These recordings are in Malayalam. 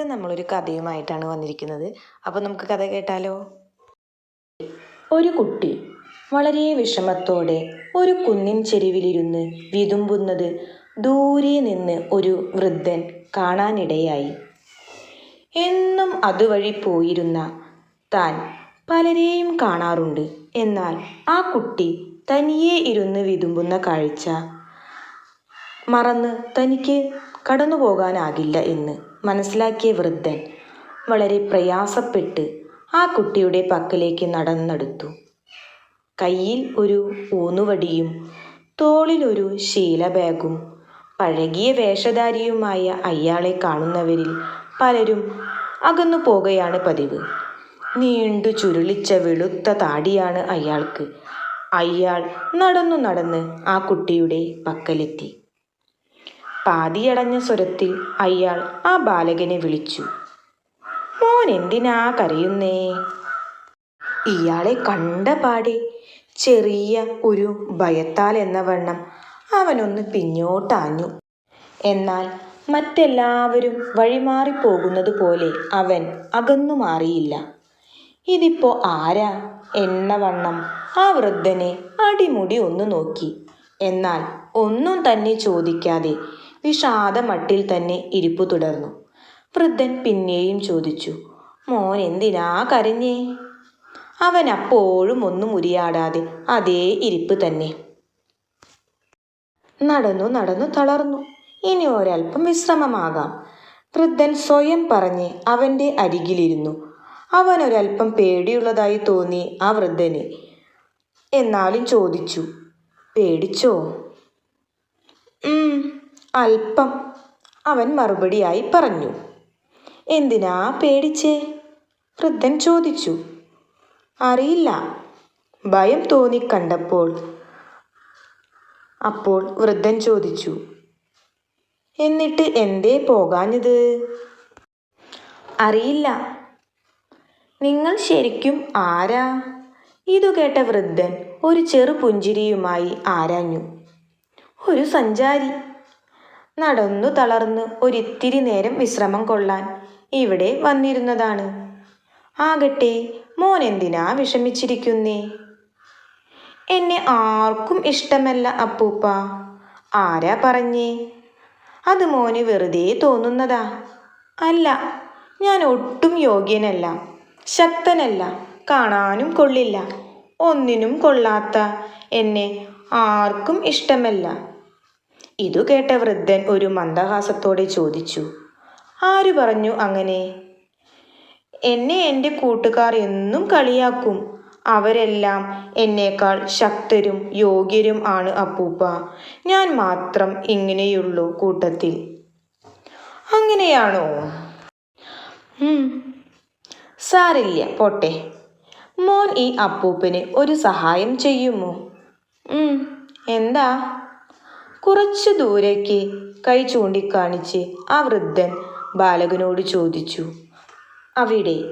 ഇന്ന് നമ്മളൊരു കഥയുമായിട്ടാണ് വന്നിരിക്കുന്നത്. അപ്പോൾ നമുക്ക് കഥ കേട്ടാലോ? ഒരു കുട്ടി വളരെ വിഷമത്തോടെ ഒരു കുന്നിൻ ചെരുവിലിരുന്ന് വിതുമ്പുന്നത് ദൂരെ നിന്ന് ഒരു വൃദ്ധൻ കാണാനിടയായി. എന്നും അതുവഴി പോയിരുന്ന താൻ പലരെയും കാണാറുണ്ട്. എന്നാൽ ആ കുട്ടി തനിയെ ഇരുന്ന് വിതുമ്പുന്ന കാഴ്ച മറന്ന് തനിക്ക് കടന്നു പോകാനാകില്ല എന്ന് മനസ്സിലാക്കിയ വൃദ്ധൻ വളരെ പ്രയാസപ്പെട്ട് ആ കുട്ടിയുടെ പക്കലേക്ക് നടന്നെടുത്തു. കയ്യിൽ ഒരു ഊന്നുവടിയും തോളിലൊരു ശീല ബാഗും പഴകിയ വേഷധാരിയുമായ അയാളെ കാണുന്നവരിൽ പലരും അകന്നു പോകുകയാണ് പതിവ്. നീണ്ടു ചുരുളിച്ച വെളുത്ത താടിയാണ് അയാൾക്ക്. അയാൾ നടന്നു നടന്ന് ആ കുട്ടിയുടെ പക്കലെത്തി. പാതിയടഞ്ഞ സ്വരത്തിൽ അയാൾ ആ ബാലകനെ വിളിച്ചു. മോൻ എന്തിനാ കരയുന്നേ? ഇയാളെ കണ്ട പാടെ ചെറിയ ഒരു ഭയത്താൽ എന്ന വണ്ണം അവനൊന്ന് പിന്നോട്ടാഞ്ഞു എന്നാൽ മറ്റെല്ലാവരും വഴിമാറിപ്പോകുന്നത് പോലെ അവൻ അകന്നു മാറിയില്ല. ഇതിപ്പോ ആരാ? എന്ന വണ്ണം ആ വൃദ്ധനെ അടിമുടി ഒന്ന് നോക്കി. എന്നാൽ ഒന്നും തന്നെ ചോദിക്കാതെ വിഷാദമട്ടിൽ തന്നെ ഇരിപ്പു തുടർന്നു. വൃദ്ധൻ പിന്നെയും ചോദിച്ചു മോൻ എന്തിനാ കരഞ്ഞേ? അവൻ അപ്പോഴും ഒന്നും ഉരിയാടാതെ അതേ ഇരിപ്പ് തന്നെ. നടന്നു നടന്നു തളർന്നു. ഇനി ഒരൽപ്പം വിശ്രമമാകാം. വൃദ്ധൻ സ്വയം പറഞ്ഞ് അവന്റെ അരികിലിരുന്നു. അവൻ ഒരൽപ്പം പേടിയുള്ളതായി തോന്നി ആ വൃദ്ധന്. എന്നാലും ചോദിച്ചു പേടിച്ചോ? "ഉം, അല്പം അവൻ മറുപടിയായി പറഞ്ഞു. എന്തിനാ പേടിച്ചേ? വൃദ്ധൻ ചോദിച്ചു. അറിയില്ല. ഭയം തോന്നിക്കണ്ടപ്പോൾ അപ്പോൾ വൃദ്ധൻ ചോദിച്ചു. എന്നിട്ട് എന്തേ പോകാഞ്ഞത്? അറിയില്ല. നിങ്ങൾ ശരിക്കും ആരാ? ഇതു കേട്ട വൃദ്ധൻ ഒരു ചെറു പുഞ്ചിരിയുമായി ആരാഞ്ഞു. ഒരു സഞ്ചാരി. നടന്നു തളർന്ന് ഒരിത്തിരി നേരം വിശ്രമം കൊള്ളാൻ ഇവിടെ വന്നിരുന്നതാണ്. ആകട്ടെ മോൻ എന്തിനാ വിഷമിച്ചിരിക്കുന്നേ? എന്നെ ആർക്കും ഇഷ്ടമല്ല അപ്പൂപ്പ. ആരാ പറഞ്ഞേ? അത് മോന് വെറുതെ തോന്നുന്നതാ. അല്ല ഞാൻ ഒട്ടും യോഗ്യനല്ല ശക്തനല്ല കാണാനും കൊള്ളില്ല ഒന്നിനും കൊള്ളാത്ത എന്നെ ആർക്കും ഇഷ്ടമല്ല. ഇതു കേട്ട വൃദ്ധൻ ഒരു മന്ദഹാസത്തോടെ ചോദിച്ചു ആര് പറഞ്ഞു അങ്ങനെ? എന്നെ എന്റെ കൂട്ടുകാർ എന്നും കളിയാക്കും. അവരെല്ലാം എന്നേക്കാൾ ശക്തരും യോഗ്യരും ആണ് അപ്പൂപ്പ. ഞാൻ മാത്രം ഇങ്ങനെയുള്ളൂ കൂട്ടത്തിൽ. അങ്ങനെയാണോ? സാരില്ല പോട്ടെ. മോൻ ഈ അപ്പൂപ്പന് ഒരു സഹായം ചെയ്യുമോ? എന്താ? കുറച്ചു ദൂരേക്ക് കൈ ചൂണ്ടിക്കാണിച്ച് ആ വൃദ്ധൻ ബാലകനോട് ചോദിച്ചു അവിടെ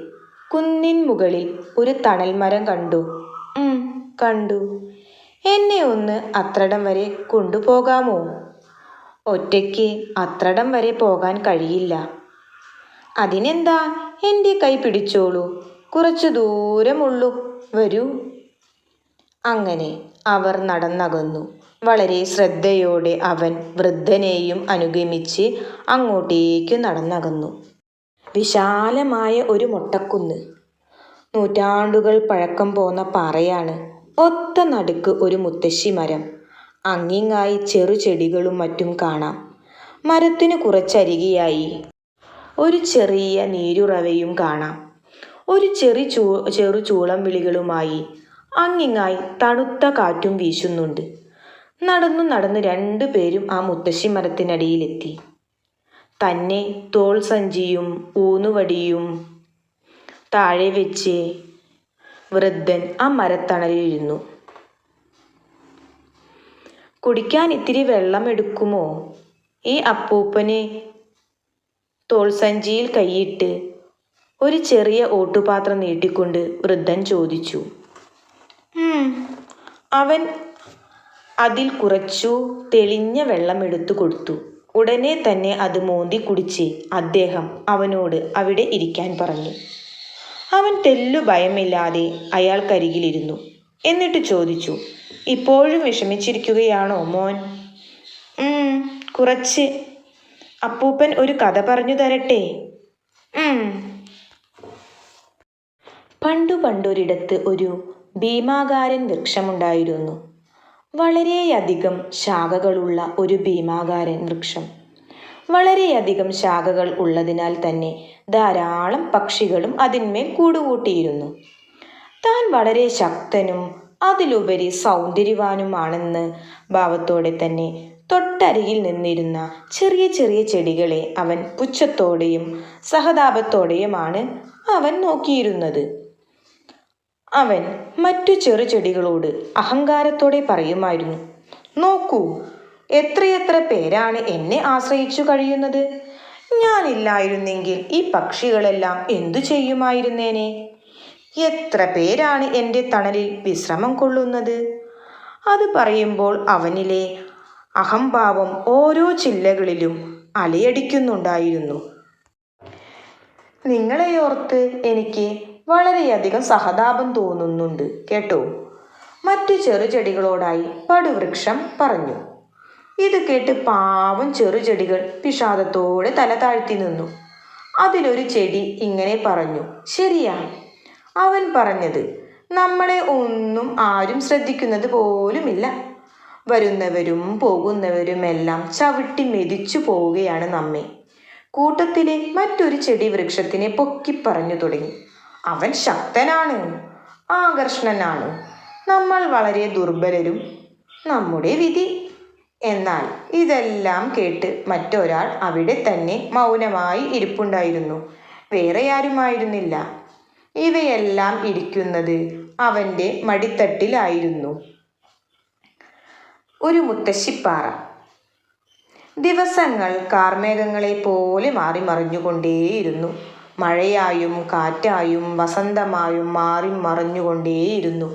കുന്നിൻ മുകളിൽ ഒരു തണൽ മരം കണ്ടു കണ്ടു. എന്നെ ഒന്ന് അത്രടം വരെ കൊണ്ടുപോകാമോ? ഒറ്റയ്ക്ക് അത്രടം വരെ പോകാൻ കഴിയില്ല. അതിനെന്താ? എന്റെ കൈ പിടിച്ചോളൂ. കുറച്ചു ദൂരമുള്ളൂ. വരൂ. അങ്ങനെ അവർ നടന്നകന്നു. വളരെ ശ്രദ്ധയോടെ അവൻ വൃദ്ധനെയും അനുഗമിച്ച് അങ്ങോട്ടേക്ക് നടന്നകന്നു. വിശാലമായ ഒരു മൊട്ടക്കുന്ന്. നൂറ്റാണ്ടുകൾ പഴക്കം പോന്ന പാറയാണ്. ഒത്ത നടുക്ക് ഒരു മുത്തശ്ശി മരം. അങ്ങിങ്ങായി ചെറുചെടികളും മറ്റും കാണാം. മരത്തിന് കുറച്ചരികിയായി ഒരു ചെറിയ നീരുറവയും കാണാം. ഒരു ചെറു ചൂ ചെറു ചൂളം വിളികളുമായി അങ്ങിങ്ങായി തണുത്ത കാറ്റും വീശുന്നുണ്ട്. നടന്നു നടന്ന് രണ്ടു പേരും ആ മുത്തശ്ശി മരത്തിനടിയിലെത്തി. തന്നെ തോൾ സഞ്ചിയും ഊന്നുവടിയും താഴെ വെച്ച് വൃദ്ധൻ ആ മരത്തണലിരുന്നു. കുടിക്കാൻ ഇത്തിരി വെള്ളം എടുക്കുമോ ഈ അപ്പൂപ്പനെ തോൾസഞ്ചിയിൽ കൈയിട്ട് ഒരു ചെറിയ ഓട്ടുപാത്രം നീട്ടിക്കൊണ്ട് വൃദ്ധൻ ചോദിച്ചു. അവൻ അതിൽ കുറച്ചു തെളിഞ്ഞ വെള്ളം എടുത്തു കൊടുത്തു. ഉടനെ തന്നെ അത് മോന്തി കുടിച്ച് അദ്ദേഹം അവനോട് അവിടെ ഇരിക്കാൻ പറഞ്ഞു. അവൻ തെല്ലു ഭയമില്ലാതെ അയാൾക്കരികിലിരുന്നു. എന്നിട്ട് ചോദിച്ചു ഇപ്പോഴും വിഷമിച്ചിരിക്കുകയാണോ മോൻ? "ഉം, കുറച്ച്. അപ്പൂപ്പൻ ഒരു കഥ പറഞ്ഞു തരട്ടെ? പണ്ടു പണ്ടൊരിടത്ത് ഒരു ഭീമാകാരൻ വൃക്ഷമുണ്ടായിരുന്നു. വളരെയധികം ശാഖകളുള്ള ഒരു ഭീമാകാരൻ വൃക്ഷം. വളരെയധികം ശാഖകൾ ഉള്ളതിനാൽ തന്നെ ധാരാളം പക്ഷികളും അതിന്മേൽ കൂടുകൂട്ടിയിരുന്നു. താൻ വളരെ ശക്തനും അതിലുപരി സൗന്ദര്യവാനുമാണെന്ന് ഭാവത്തോടെ തന്നെ തൊട്ടരികിൽ നിന്നിരുന്ന ചെറിയ ചെറിയ ചെടികളെ അവൻ പുച്ഛത്തോടെയും സഹതാപത്തോടെയുമാണ് അവൻ നോക്കിയിരുന്നത്. അവൻ മറ്റു ചെറു ചെടികളോട് അഹങ്കാരത്തോടെ പറയുമായിരുന്നു നോക്കൂ എത്രയെത്ര പേരാണ് എന്നെ ആശ്രയിച്ചു കഴിയുന്നത്? ഞാനില്ലായിരുന്നെങ്കിൽ ഈ പക്ഷികളെല്ലാം എന്തു ചെയ്യുമായിരുന്നേനെ? എത്ര പേരാണ് എന്റെ തണലിൽ വിശ്രമം കൊള്ളുന്നത്? അത് പറയുമ്പോൾ അവനിലെ അഹംഭാവം ഓരോ ചില്ലകളിലും അലയടിക്കുന്നുണ്ടായിരുന്നു. നിങ്ങളെയോർത്ത് എനിക്ക് വളരെയധികം സഹതാപം തോന്നുന്നുണ്ട്. കേട്ടോ? മറ്റു ചെറുചെടികളോടായി പടുവൃക്ഷം പറഞ്ഞു. ഇത് കേട്ട് പാവം ചെറുചെടികൾ വിഷാദത്തോടെ തല താഴ്ത്തി നിന്നു. അതിലൊരു ചെടി ഇങ്ങനെ പറഞ്ഞു ശരിയാ. അവൻ പറഞ്ഞത് നമ്മളെ ഒന്നും ആരും ശ്രദ്ധിക്കുന്നത് പോലുമില്ല. വരുന്നവരും പോകുന്നവരുമെല്ലാം ചവിട്ടി മെതിച്ചു പോവുകയാണ് നമ്മെ. കൂട്ടത്തിലെ മറ്റൊരു ചെടി വൃക്ഷത്തിനെ പൊക്കി പറഞ്ഞു തുടങ്ങി. അവൻ ശക്തനാണ് ആകർഷണനാണ്. നമ്മൾ വളരെ ദുർബലരും നമ്മുടെ വിധി. എന്നാൽ ഇതെല്ലാം കേട്ട് മറ്റൊരാൾ അവിടെ തന്നെ മൗനമായി ഇരിപ്പുണ്ടായിരുന്നു. വേറെ ആരുമായിരുന്നില്ല. ഇവയെല്ലാം ഇരിക്കുന്നത് അവന്റെ മടിത്തട്ടിലായിരുന്നു. ഒരു മുത്തശ്ശിപ്പാറ. ദിവസങ്ങൾ കാർമേഘങ്ങളെ പോലെ മാറി മറിഞ്ഞുകൊണ്ടേയിരുന്നു മഴയായും കാറ്റായും വസന്തമായും മാറി മറിഞ്ഞുകൊണ്ടേയിരുന്നു.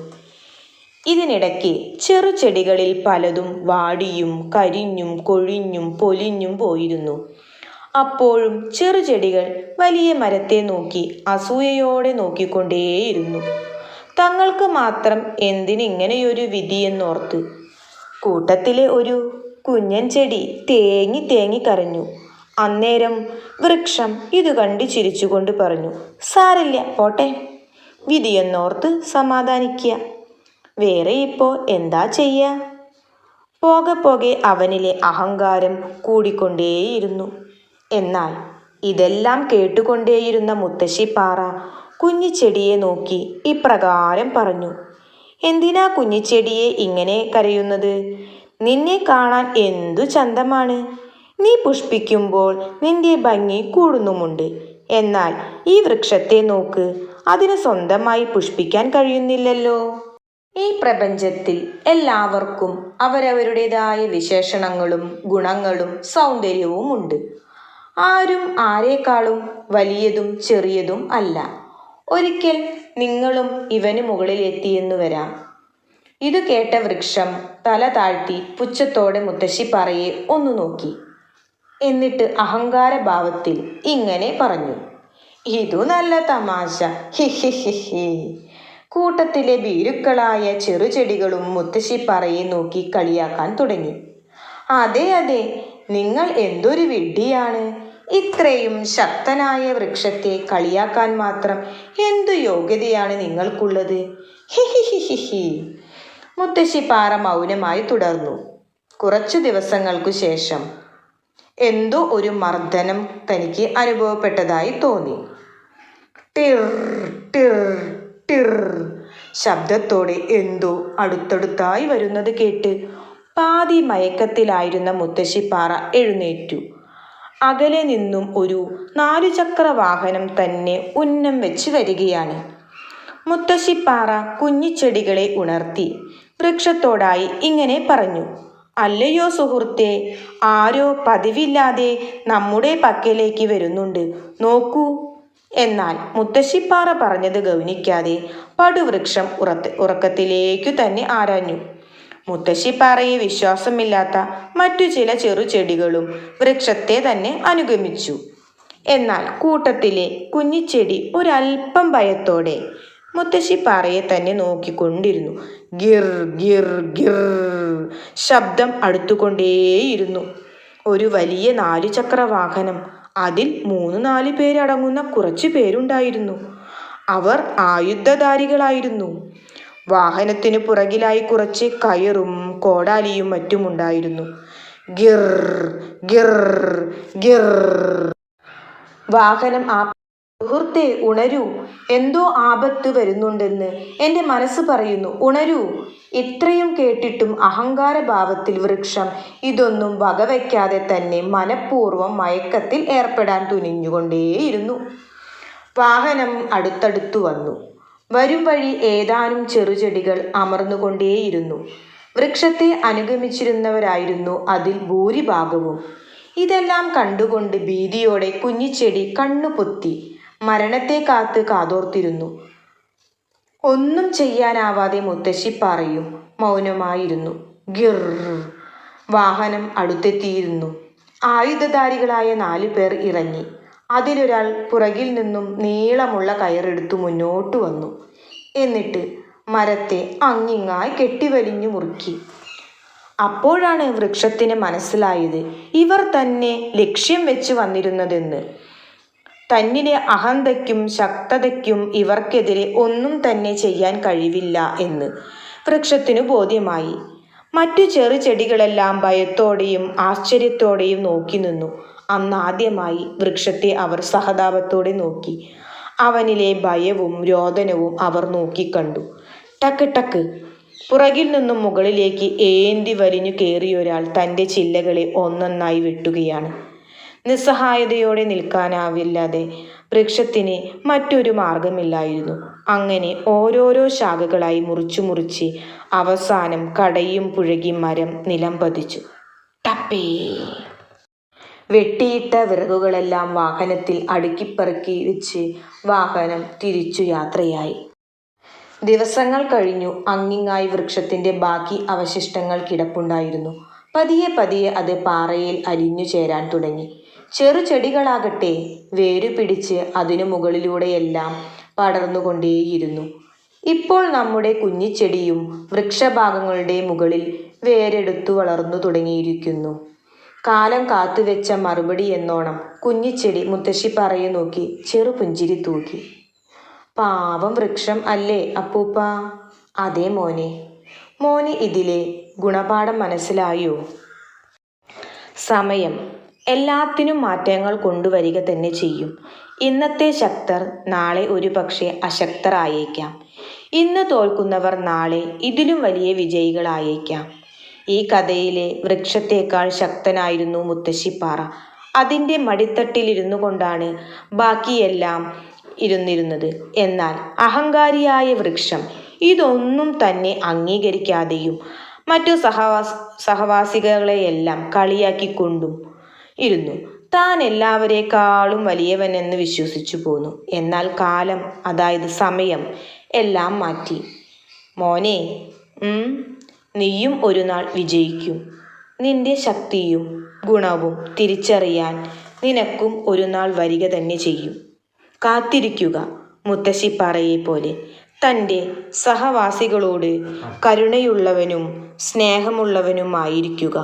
ഇതിനിടയ്ക്ക് ചെറുചെടികളിൽ പലതും വാടിയും കരിഞ്ഞും കൊഴിഞ്ഞും പൊലിഞ്ഞും പോയിരുന്നു. അപ്പോഴും ചെറുചെടികൾ വലിയ മരത്തെ നോക്കി അസൂയയോടെ നോക്കിക്കൊണ്ടേയിരുന്നു. തങ്ങൾക്ക് മാത്രം എന്തിനിങ്ങനെയൊരു വിധിയെന്നോർത്ത് കൂട്ടത്തിലെ ഒരു കുഞ്ഞൻ ചെടി തേങ്ങി തേങ്ങി കരഞ്ഞു. അന്നേരം വൃക്ഷം ഇത് കണ്ട് ചിരിച്ചുകൊണ്ട് പറഞ്ഞു സാരില്ല പോട്ടെ. വിധിയെന്നോർത്ത് സമാധാനിക്കുക വേറെ ഇപ്പോൾ എന്താ ചെയ്യുക പോകെ പോകെ അവനിലെ അഹങ്കാരം കൂടിക്കൊണ്ടേയിരുന്നു. എന്നാൽ ഇതെല്ലാം കേട്ടുകൊണ്ടേയിരുന്ന മുത്തശ്ശിപ്പാറ കുഞ്ഞിച്ചെടിയെ നോക്കി ഇപ്രകാരം പറഞ്ഞു എന്തിനാ കുഞ്ഞിച്ചെടിയെ ഇങ്ങനെ കരയുന്നത്? നിന്നെ കാണാൻ എന്തു ചന്തമാണ്? നീ പുഷ്പിക്കുമ്പോൾ നിന്റെ ഭംഗി കൂടുന്നുമുണ്ട്. എന്നാൽ ഈ വൃക്ഷത്തെ നോക്ക് അതിന് സ്വന്തമായി പുഷ്പിക്കാൻ കഴിയുന്നില്ലല്ലോ. ഈ പ്രപഞ്ചത്തിൽ എല്ലാവർക്കും അവരവരുടേതായ വിശേഷണങ്ങളും ഗുണങ്ങളും സൗന്ദര്യവും ഉണ്ട്. ആരും ആരെക്കാളും വലിയതും ചെറിയതും അല്ല. ഒരിക്കൽ നിങ്ങളും ഇവന് മുകളിൽ എത്തിയെന്നു വരാം. ഇത് കേട്ട വൃക്ഷം തല താഴ്ത്തി പുച്ഛത്തോടെ പറയെ ഒന്നു നോക്കി. എന്നിട്ട് അഹങ്കാരഭാവത്തിൽ ഇങ്ങനെ പറഞ്ഞു. ഇതു നല്ല തമാശ. ഹി ഹി ഹി ഹി. കൂട്ടത്തിലെ ഭീരുക്കളായ ചെറുചെടികളും മുത്തശ്ശിപ്പാറയെ നോക്കി കളിയാക്കാൻ തുടങ്ങി. അതെ അതെ. നിങ്ങൾ എന്തൊരു വിഡ്ഢിയാണ്. ഇത്രയും ശക്തനായ വൃക്ഷത്തെ കളിയാക്കാൻ മാത്രം എന്തു യോഗ്യതയാണ് നിങ്ങൾക്കുള്ളത്? ഹി ഹി ഹി ഹി ഹി. മുത്തശ്ശിപ്പാറ മൗനമായി തുടർന്നു. കുറച്ചു ദിവസങ്ങൾക്കു ശേഷം എന്തോ ഒരു മർദ്ദനം തനിക്ക് അനുഭവപ്പെട്ടതായി തോന്നി. ടിർ ടിർ ടിർ. ശബ്ദത്തോടെ എന്തോ അടുത്തടുത്തായി വരുന്നത് കേട്ട് പാതി മയക്കത്തിലായിരുന്ന മുത്തശ്ശിപ്പാറ എഴുന്നേറ്റു. അകലെ നിന്നും ഒരു നാലുചക്ര വാഹനം തന്നെ ഉന്നം വെച്ച് വരികയാണ്. മുത്തശ്ശിപ്പാറ കുഞ്ഞിച്ചെടികളെ ഉണർത്തി വൃക്ഷത്തോടായി ഇങ്ങനെ പറഞ്ഞു. അല്ലയോ സുഹൃത്തെ? ആരോ പതിവില്ലാതെ നമ്മുടെ പക്കലേക്ക് വരുന്നുണ്ട്. നോക്കൂ. എന്നാൽ മുത്തശ്ശിപ്പാറ പറഞ്ഞത് ഗൗനിക്കാതെ പടുവൃക്ഷം ഉറത്ത് ഉറക്കത്തിലേക്കു തന്നെ ആരാഞ്ഞു. മുത്തശ്ശിപ്പാറയെ വിശ്വാസമില്ലാത്ത മറ്റു ചില ചെറുചെടികളും വൃക്ഷത്തെ തന്നെ അനുഗമിച്ചു. എന്നാൽ കൂട്ടത്തിലെ കുഞ്ഞിച്ചെടി ഒരല്പം ഭയത്തോടെ മുത്തശ്ശിപ്പാറയെ തന്നെ നോക്കിക്കൊണ്ടിരുന്നു. ഗിർ ഗിർ ഗിർ ശബ്ദം അടുത്തുകൊണ്ടേയിരുന്നു. ഒരു വലിയ നാലു ചക്ര വാഹനം അതിൽ മൂന്ന് നാല് പേരടങ്ങുന്ന കുറച്ച് പേരുണ്ടായിരുന്നു. അവർ ആയുധധാരികളായിരുന്നു. വാഹനത്തിനു പുറകിലായി കുറച്ച് കയറും കോടാലിയും മറ്റും ഉണ്ടായിരുന്നു ഗിർ ഗിർ ഗിർ. വാഹനം ആ സുഹൃത്തെ ഉണരൂ. എന്തോ ആപത്ത് വരുന്നുണ്ടെന്ന് എന്റെ മനസ്സ് പറയുന്നു. ഉണരൂ. ഇത്രയും കേട്ടിട്ടും അഹങ്കാരഭാവത്തിൽ വൃക്ഷം ഇതൊന്നും വകവയ്ക്കാതെ തന്നെ മനഃപൂർവം മയക്കത്തിൽ ഏർപ്പെടാൻ തുനിഞ്ഞുകൊണ്ടേയിരുന്നു. വാഹനം അടുത്തടുത്തു വന്നു. വരും വഴി ഏതാനും ചെറുചെടികൾ അമർന്നുകൊണ്ടേയിരുന്നു. വൃക്ഷത്തെ അനുഗമിച്ചിരുന്നവരായിരുന്നു അതിൽ ഭൂരിഭാഗവും. ഇതെല്ലാം കണ്ടുകൊണ്ട് ഭീതിയോടെ കുഞ്ഞിച്ചെടി കണ്ണുപൊത്തി മരണത്തെ കാത്ത് കാതോർത്തിരുന്നു. ഒന്നും ചെയ്യാനാവാതെ മുത്തശ്ശി പറയും മൗനമായിരുന്നു. ഗിർ വാഹനം അടുത്തെത്തിയിരുന്നു. ആയുധധാരികളായ നാലു പേർ ഇറങ്ങി. അതിലൊരാൾ പുറകിൽ നിന്നും നീളമുള്ള കയറെടുത്തു മുന്നോട്ട് വന്നു. എന്നിട്ട് മരത്തെ അങ്ങിങ്ങായി കെട്ടിവലിഞ്ഞു മുറുക്കി. അപ്പോഴാണ് വൃക്ഷത്തിന് മനസ്സിലായത് ഇവർ തന്നെ ലക്ഷ്യം വെച്ച് വന്നിരുന്നതെന്ന്. തന്നിലെ അഹന്തയ്ക്കും ശക്തതയ്ക്കും ഇവർക്കെതിരെ ഒന്നും തന്നെ ചെയ്യാൻ കഴിവില്ല എന്ന് വൃക്ഷത്തിനു ബോധ്യമായി. മറ്റു ചെറു ചെടികളെല്ലാം ഭയത്തോടെയും ആശ്ചര്യത്തോടെയും നോക്കി നിന്നു. അന്നാദ്യമായി വൃക്ഷത്തെ അവർ സഹതാപത്തോടെ നോക്കി. അവനിലെ ഭയവും രോദനവും അവർ നോക്കിക്കണ്ടു. ടക്ക് ടക്ക്. പുറകിൽ നിന്നും മുകളിലേക്ക് ഏന്തി വലിഞ്ഞു കയറിയൊരാൾ തന്റെ ചില്ലകളെ ഒന്നൊന്നായി വെട്ടുകയാണ്. നിസ്സഹായതയോടെ നിൽക്കാനാവില്ലാതെ വൃക്ഷത്തിന് മറ്റൊരു മാർഗമില്ലായിരുന്നു അങ്ങനെ ഓരോരോ ശാഖകളായി മുറിച്ചു മുറിച്ച് അവസാനം കടയും പുഴകി മരം നിലം പതിച്ചു. ടപ്പേ! വെട്ടിയിട്ട വിറകുകളെല്ലാം വാഹനത്തിൽ അടുക്കിപ്പറക്കി വെച്ച് വാഹനം തിരിച്ചു യാത്രയായി. ദിവസങ്ങൾ കഴിഞ്ഞു. അങ്ങിങ്ങായി വൃക്ഷത്തിന്റെ ബാക്കി അവശിഷ്ടങ്ങൾ കിടപ്പുണ്ടായിരുന്നു. പതിയെ പതിയെ അത് പാറയിൽ അലിഞ്ഞു ചേരാൻ തുടങ്ങി. ചെറുചെടികളാകട്ടെ വേരു പിടിച്ച് അതിനു മുകളിലൂടെയെല്ലാം പടർന്നുകൊണ്ടേയിരുന്നു. ഇപ്പോൾ നമ്മുടെ കുഞ്ഞിച്ചെടിയും വൃക്ഷഭാഗങ്ങളുടെ മുകളിൽ വേരെടുത്തു വളർന്നു തുടങ്ങിയിരിക്കുന്നു. കാലം കാത്തുവെച്ച മറുപടി എന്നോണം കുഞ്ഞിച്ചെടി മുത്തശ്ശി പറയെ നോക്കി ചെറുപുഞ്ചിരി തൂക്കി. പാവം വൃക്ഷം അല്ലേ അപ്പൂപ്പ? അതേ മോനെ. മോന് ഇതിലെ ഗുണപാഠം മനസ്സിലായോ? സമയം. എല്ലാത്തിനും മാറ്റങ്ങൾ കൊണ്ടുവരിക തന്നെ ചെയ്യും. ഇന്നത്തെ ശക്തർ നാളെ ഒരുപക്ഷെ അശക്തരായേക്കാം. ഇന്ന് തോൽക്കുന്നവർ നാളെ ഇതിലും വലിയ വിജയികളായേക്കാം. ഈ കഥയിലെ വൃക്ഷത്തേക്കാൾ ശക്തനായിരുന്നു മുത്തശ്ശിപ്പാറ അതിന്റെ മടിത്തട്ടിലിരുന്നു കൊണ്ടാണ് ബാക്കിയെല്ലാം ഇരുന്നിരുന്നത്. എന്നാൽ അഹങ്കാരിയായ വൃക്ഷം ഇതൊന്നും തന്നെ അംഗീകരിക്കാതെയും മറ്റു സഹവാസ സഹവാസികളെയെല്ലാം കളിയാക്കിക്കൊണ്ടും ഇരുന്നു. താൻ എല്ലാവരെക്കാളും വലിയവനെന്ന് വിശ്വസിച്ചു പോന്നു. എന്നാൽ കാലം അതായത് സമയം എല്ലാം മാറ്റി. മോനെ നീയും ഒരു നാൾ വിജയിക്കും. നിന്റെ ശക്തിയും ഗുണവും തിരിച്ചറിയാൻ നിനക്കും ഒരു നാൾ വരിക തന്നെ ചെയ്യും. കാത്തിരിക്കുക മുത്തശ്ശി പറയെ പോലെ. തന്റെ സഹവാസികളോട് കരുണയുള്ളവനും സ്നേഹമുള്ളവനുമായിരിക്കുക.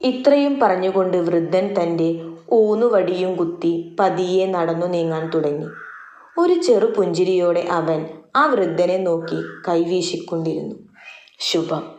ഇത്രയും പറഞ്ഞുകൊണ്ട് വൃദ്ധൻ തന്റെ ഊന്നുവടിയും കുത്തി പതിയെ നടന്നു നീങ്ങാൻ തുടങ്ങി. ഒരു ചെറു പുഞ്ചിരിയോടെ അവൻ ആ വൃദ്ധനെ നോക്കി കൈവീശിക്കൊണ്ടിരുന്നു ശുഭം.